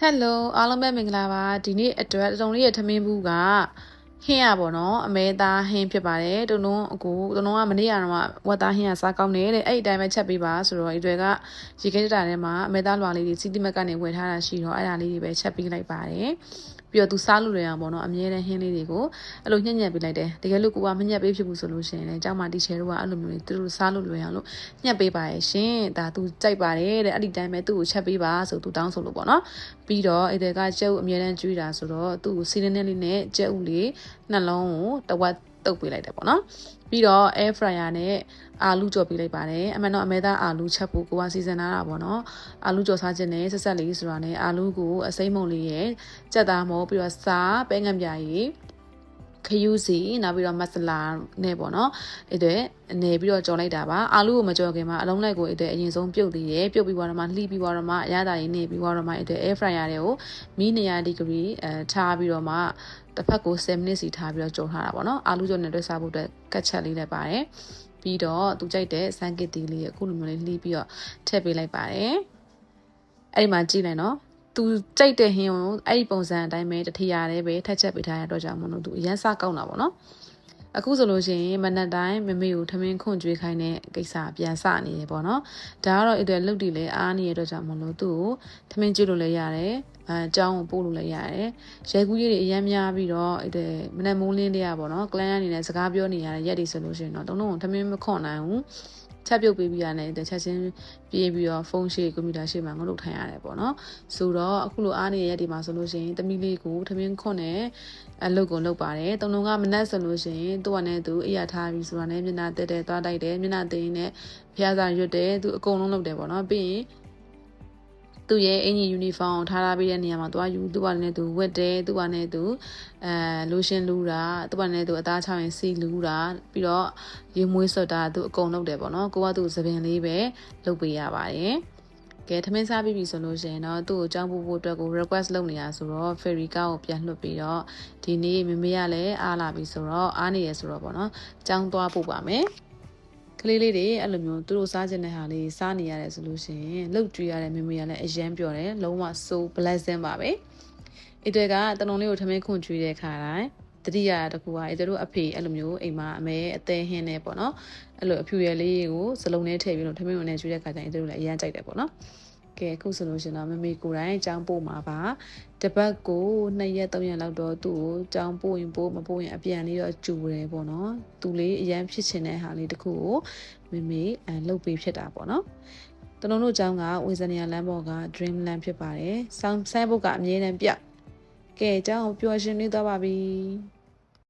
ဟယ်လိုအားလုံးပဲမင်္ဂလာပါဒီနေ့အတွက်တုံလေးရဲ့ထမင်းဘူးကဟင်းရပါတော့အမဲသားဟင်းဖြစ်ပါတယ်တုံတုံအကူတုံတုံကမနေ့ကတော့ဝက်သားဟင်းရစားကောင်းတယ်တဲ့အဲ့ဒီအတိုင်းပဲချက်ပေးပါဆိုတော့ဒီတွေကရေခဲတာထဲမှာအမဲသားလွာလေးတွေစီတီမက်ကနေဝယ်ထားတာရှိတော့အဲ့ဒါလေးတွေပဲချက်ပေးလိုက်ပါတယ် ပြီးတော့သူစားလို့ရအောင်ပေါ့နော်အမြဲတမ်းဟင်းလေးတွေကိုအဲ့လိုညှက်ညက်ပေးလိုက်တယ်တကယ်လို့ကိုကမညက်ပေးဖြစ်ဘူးဆိုလို့ရှိရင်လည်းကျောင်းမှာတီချယ်တို့ကအဲ့လိုမျိုးတွေသူတို့စားလို့လွယ်အောင်လို့ညှက်ပေးပါရဲ့ရှင်ဒါသူကြိုက်ပါတယ်တဲ့အဲ့ဒီတိုင်းပဲသူ့ကိုချက်ပေးပါဆိုသူတောင်းဆိုလို့ပေါ့နော်ပြီးတော့အဲ့ဒါကကျုပ်အမြဲတမ်းကျွေးတာဆိုတော့သူ့ကိုစီးနေလေးနဲ့ကျုပ်လေးနှလုံးကိုတဝက် တုပ်ပေးလိုက်တယ်ပေါ့နော်ပြီးတော့ air fryer နဲ့အာလူကြော်ပေးလိုက်ပါတယ်အမှန်တော့အမဲသားအာလူချက်ဖို့ကိုကစီစဉ်ထားတာပေါ့နော်အာလူကြော်စားခြင်းနဲ့ဆက်ဆက်လေးဆိုတာနဲ့အာလူကိုအစိမ့်မုံလေးရဲ့ကြက်သားမောပြီးတော့စားပဲငံပြားရည် ခယူးစီနောက်ပြီးတော့မဆလာနဲ့ပေါ့နော်အဲ့ဒါနေပြီးတော့ကြော်လိုက်တာပါအာလူကိုမကြော်ခင်မှာအလုံးလိုက်ကိုအဲ့ဒါအရင်ဆုံးပြုတ်သေးတယ်ပြုတ်ပြီးသွားတော့မှလှီးပြီးသွားတော့မှအရသာရည်နေပြီးသွားတော့မှအဲ့ဒါ air fryer တွေကိုမီး200ဒီဂရီအဲထားပြီးတော့မှတစ်ဖက်ကို10မိနစ်စီထားပြီးတော့ကြော်ထားတာပေါ့နော်အာလူကြော်နဲ့တွဲစားဖို့အတွက်ကတ်ချက်လေးလည်းပါတယ်ပြီးတော့သူကြိုက်တဲ့စမ်းကစ်တီလေးအခုလိုမျိုးလေးလှီးပြီးတော့ထည့်ပေးလိုက်ပါတယ်အဲ့ဒီမှာကြည့်လိုက်နော် သူကြိုက်တဲ့ဟင်းကိုအဲ့ဒီပုံစံအတိုင်းပဲတထီရတယ်ပဲထက်ချက်ပေးထားရတော့ကြောင့်မလို့သူအရန်စကောက်တာပေါ့နော်အခုဆိုလို့ရှိရင်မနက်တိုင်းမမေကိုထမင်းခွန့်ကြွေးခိုင်းတဲ့ကိစ္စပြန်စနေတယ်ပေါ့နော်ဒါကတော့အဲ့ဒါလုတ်တီလဲအားနေရတော့ကြောင့်မလို့သူ့ကိုထမင်းကျွေးလို့လည်းရတယ်အဲအကြောင်းကိုပို့လို့လည်းရတယ်ရဲကူးကြီးတွေအရန်များပြီးတော့အဲ့ဒါမနက်မိုးလင်းတွေကပေါ့နော်ကလန်းအနေနဲ့စကားပြောနေရတဲ့ရက်တွေဆိုလို့ရှိရင်တော့တုံးတုံးထမင်းမခွန်နိုင်ဘူး ချက်ပြုတ်ပေးပြီးရတယ်တချက်ချင်းပြေးပြီးတော့ဖုန်းရှိကွန်ပျူတာရှိမှငုတ်ထိုင်ရတယ်ပေါ့နော်ဆိုတော့အခုလိုအားနေတဲ့ရက်ဒီမှာဆိုလို့ရှိရင်တမီလေးကိုထမင်းခွန်းနဲ့အလုပ်ကိုလုပ်ပါတယ်တုံလုံးကမနက်ဆိုလို့ရှိရင်သူ့ကနဲ့သူအရာထားပြီးဆိုတာနဲ့မျက်နှာတက်တယ်သွားတိုက်တယ်မျက်နှာသိင်းနဲ့ဖျားစာရွတ်တယ်သူအကုန်လုံးလုပ်တယ်ပေါ့နော်ပြီးရင် သူ့ရဲ့အင်ကြီးယူနီဖောင်းထားထားပြီးတဲ့နေရာမှာသွားယူသူ့ဘာနဲ့သူဝတ်တယ်သူ့ဘာနဲ့သူအဲလိုရှင်လူတာသူ့ဘာနဲ့သူအသားချောင်းရင်စီလူတာပြီးတော့ရေမွေးစွတ်တာသူအကုန်လုပ်တယ်ပေါ့နော်ကိုကသူ့သပင်လေးပဲလုပ်ပေးရပါတယ်ကဲထမင်းစားပြီးပြီဆိုလို့ရှိရင်တော့သူ့ကိုကြောင်းပို့ဖို့အတွက်ကို request လုပ်နေတာဆိုတော့ ferry ကားကိုပြန်လွှတ်ပြီးတော့ဒီနေ့မမေကလည်းအားလာပြီဆိုတော့အားနေရဆိုတော့ပေါ့နော်ကြောင်းသွားပို့ပါမယ် ကလေးလေးတွေအဲ့လိုမျိုးသူတို့စားခြင်းတဲ့ဟာလေးစားနေရတယ်ဆိုလို့ရှိရင်လှုပ်ကြွေးရတဲ့မမေကလည်းအရန်ပြောတယ်လုံးဝ so blessing ပါပဲအဲ့တွေကတလုံးလေးကိုထမင်းခွန်ကြွေးတဲ့ခါတိုင်းတတိယတကူကအဲ့တို့အဖေအဲ့လိုမျိုးအိမ်မှာအမဲအသေးဟင်းနေပေါ့နော်အဲ့လိုအဖြူရယ်လေးကိုစလုံးနဲ့ထည့်ပြီးတော့ထမင်းဝင်နဲ့ကြွေးတဲ့ခါကျရင်အဲ့တို့လည်းအရန်ကြိုက်တယ်ပေါ့နော် ကဲအခုဆိုလို့ရှင်တော့မမေကိုယ်တိုင်အကြောင်းပို့မှာပါတပတ်ကို2ရက်3ရက်လောက်တော့သူ့ကိုအကြောင်းပို့ရင်ပို့မပို့ရင်အပြန်လေးတော့ကျူတယ်ပေါ့နော်သူလေးအရန်ဖြစ်ချင်တဲ့ဟာလေးတခုကိုမမေအဲလှုပ်ပေးဖြစ်တာပေါ့နော်တလုံးတို့အကြောင်းကဝေဇနီယာလမ်းပေါ်က Dreamland ဖြစ်ပါတယ်။ဆောင်းဆိုင်ဘုတ်ကအမြဲတမ်းပြ။ကဲအကြောင်းကိုပျော်ရွှင်နေသွားပါပြီ။